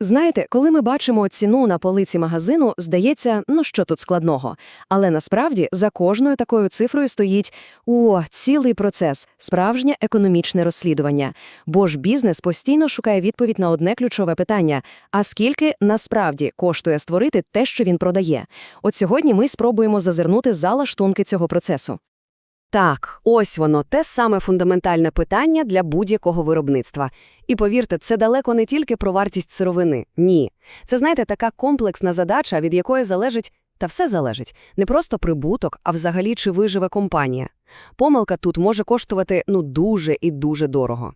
Знаєте, коли ми бачимо ціну на полиці магазину, здається, ну що тут складного. Але насправді за кожною такою цифрою стоїть о, цілий процес, справжнє економічне розслідування. Бо ж бізнес постійно шукає відповідь на одне ключове питання: а скільки насправді коштує створити те, що він продає? От сьогодні ми спробуємо зазирнути за лаштунки цього процесу. Так, ось воно, те саме фундаментальне питання для будь-якого виробництва. І повірте, це далеко не тільки про вартість сировини. Ні. Це, знаєте, така комплексна задача, від якої залежить, та все залежить, не просто прибуток, а взагалі чи виживе компанія. Помилка тут може коштувати, ну, дуже і дуже дорого.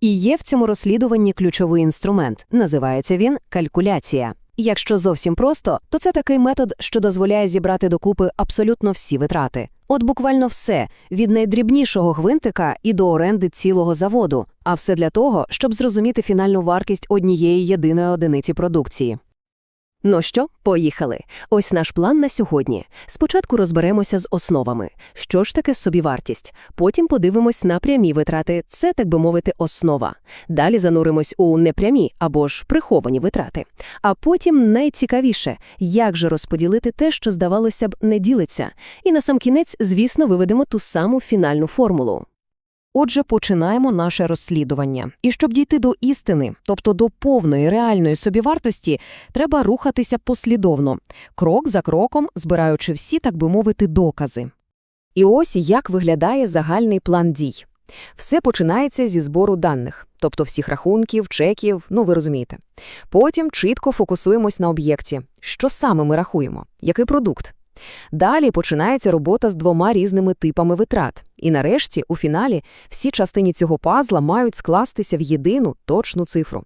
І є в цьому розслідуванні ключовий інструмент. Називається він калькуляція. Якщо зовсім просто, то це такий метод, що дозволяє зібрати докупи абсолютно всі витрати. От буквально все, від найдрібнішого гвинтика і до оренди цілого заводу, а все для того, щоб зрозуміти фінальну вартість однієї єдиної одиниці продукції. Ну що, поїхали. Ось наш план на сьогодні. Спочатку розберемося з основами. Що ж таке собівартість? Потім подивимось на прямі витрати, це, так би мовити, основа. Далі зануримось у непрямі або ж приховані витрати. А потім найцікавіше, як же розподілити те, що, здавалося б, не ділиться. І на сам кінець, звісно, виведемо ту саму фінальну формулу. Отже, починаємо наше розслідування. І щоб дійти до істини, тобто до повної реальної собівартості, треба рухатися послідовно, крок за кроком, збираючи всі, так би мовити, докази. І ось як виглядає загальний план дій. Все починається зі збору даних, тобто всіх рахунків, чеків, ну ви розумієте. Потім чітко фокусуємось на об'єкті. Що саме ми рахуємо? Який продукт? Далі починається робота з двома різними типами витрат. І нарешті, у фіналі, всі частини цього пазла мають скластися в єдину точну цифру.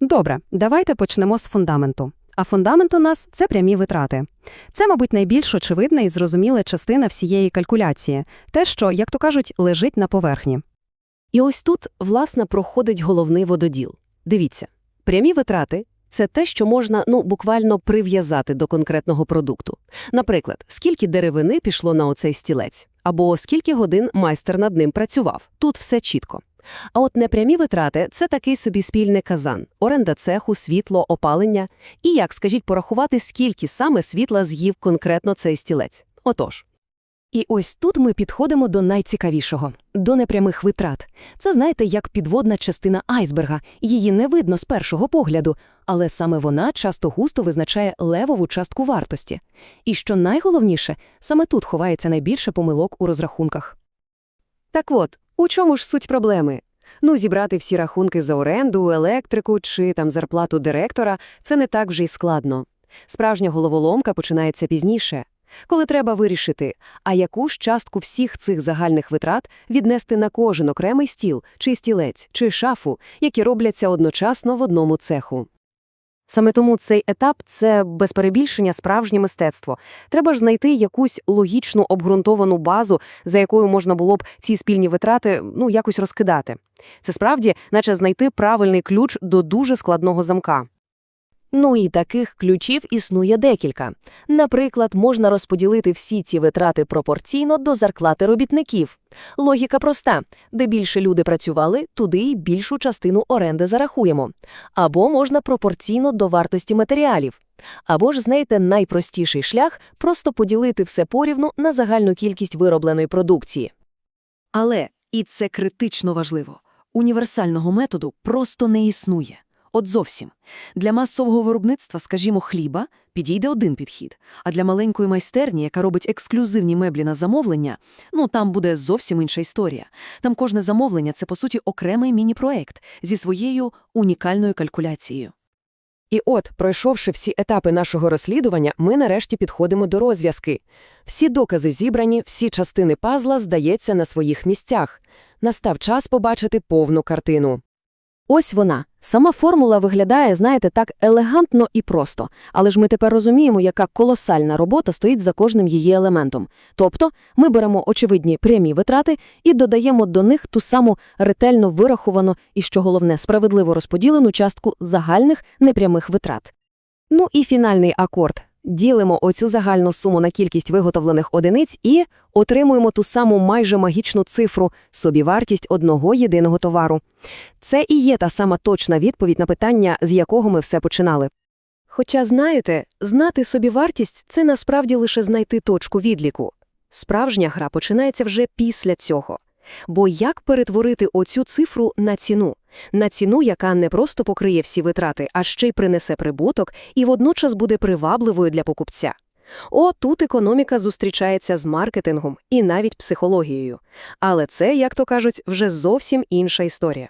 Добре, давайте почнемо з фундаменту. А фундамент у нас – це прямі витрати. Це, мабуть, найбільш очевидна і зрозуміла частина всієї калькуляції, те, що, як то кажуть, лежить на поверхні. І ось тут, власне, проходить головний вододіл. Дивіться, прямі витрати – це те, що можна, ну, буквально прив'язати до конкретного продукту. Наприклад, скільки деревини пішло на оцей стілець, або скільки годин майстер над ним працював. Тут все чітко. А от непрямі витрати – це такий собі спільний казан, оренда цеху, світло, опалення. І як, скажіть, порахувати, скільки саме світла з'їв конкретно цей стілець. Отож. І ось тут ми підходимо до найцікавішого – до непрямих витрат. Це, знаєте, як підводна частина айсберга. Її не видно з першого погляду, але саме вона часто-густо визначає левову частку вартості. І що найголовніше, саме тут ховається найбільше помилок у розрахунках. Так от, у чому ж суть проблеми? Ну, зібрати всі рахунки за оренду, електрику чи там зарплату директора – це не так вже й складно. Справжня головоломка починається пізніше. Коли треба вирішити, а яку ж частку всіх цих загальних витрат віднести на кожен окремий стіл, чи стілець, чи шафу, які робляться одночасно в одному цеху. Саме тому цей етап – це, без перебільшення, справжнє мистецтво. Треба ж знайти якусь логічну обґрунтовану базу, за якою можна було б ці спільні витрати, ну, якось розкидати. Це справді, наче знайти правильний ключ до дуже складного замка. Ну і таких ключів існує декілька. Наприклад, можна розподілити всі ці витрати пропорційно до зарплати робітників. Логіка проста. Де більше люди працювали, туди й більшу частину оренди зарахуємо. Або можна пропорційно до вартості матеріалів. Або ж, знаєте, найпростіший шлях – просто поділити все порівну на загальну кількість виробленої продукції. Але, і це критично важливо, універсального методу просто не існує. От зовсім. Для масового виробництва, скажімо, хліба, підійде один підхід, а для маленької майстерні, яка робить ексклюзивні меблі на замовлення, ну там буде зовсім інша історія. Там кожне замовлення – це, по суті, окремий міні-проект зі своєю унікальною калькуляцією. І от, пройшовши всі етапи нашого розслідування, ми нарешті підходимо до розв'язки. Всі докази зібрані, всі частини пазла, здається, на своїх місцях. Настав час побачити повну картину. Ось вона. Сама формула виглядає, знаєте, так елегантно і просто. Але ж ми тепер розуміємо, яка колосальна робота стоїть за кожним її елементом. Тобто ми беремо очевидні прямі витрати і додаємо до них ту саму ретельно вираховану і, що головне, справедливо розподілену частку загальних непрямих витрат. Ну і фінальний акорд. Ділимо оцю загальну суму на кількість виготовлених одиниць і отримуємо ту саму майже магічну цифру – собівартість одного єдиного товару. Це і є та сама точна відповідь на питання, з якого ми все починали. Хоча, знаєте, знати собівартість – це насправді лише знайти точку відліку. Справжня гра починається вже після цього. Бо як перетворити оцю цифру на ціну? На ціну, яка не просто покриє всі витрати, а ще й принесе прибуток і водночас буде привабливою для покупця. О, тут економіка зустрічається з маркетингом і навіть психологією. Але це, як то кажуть, вже зовсім інша історія.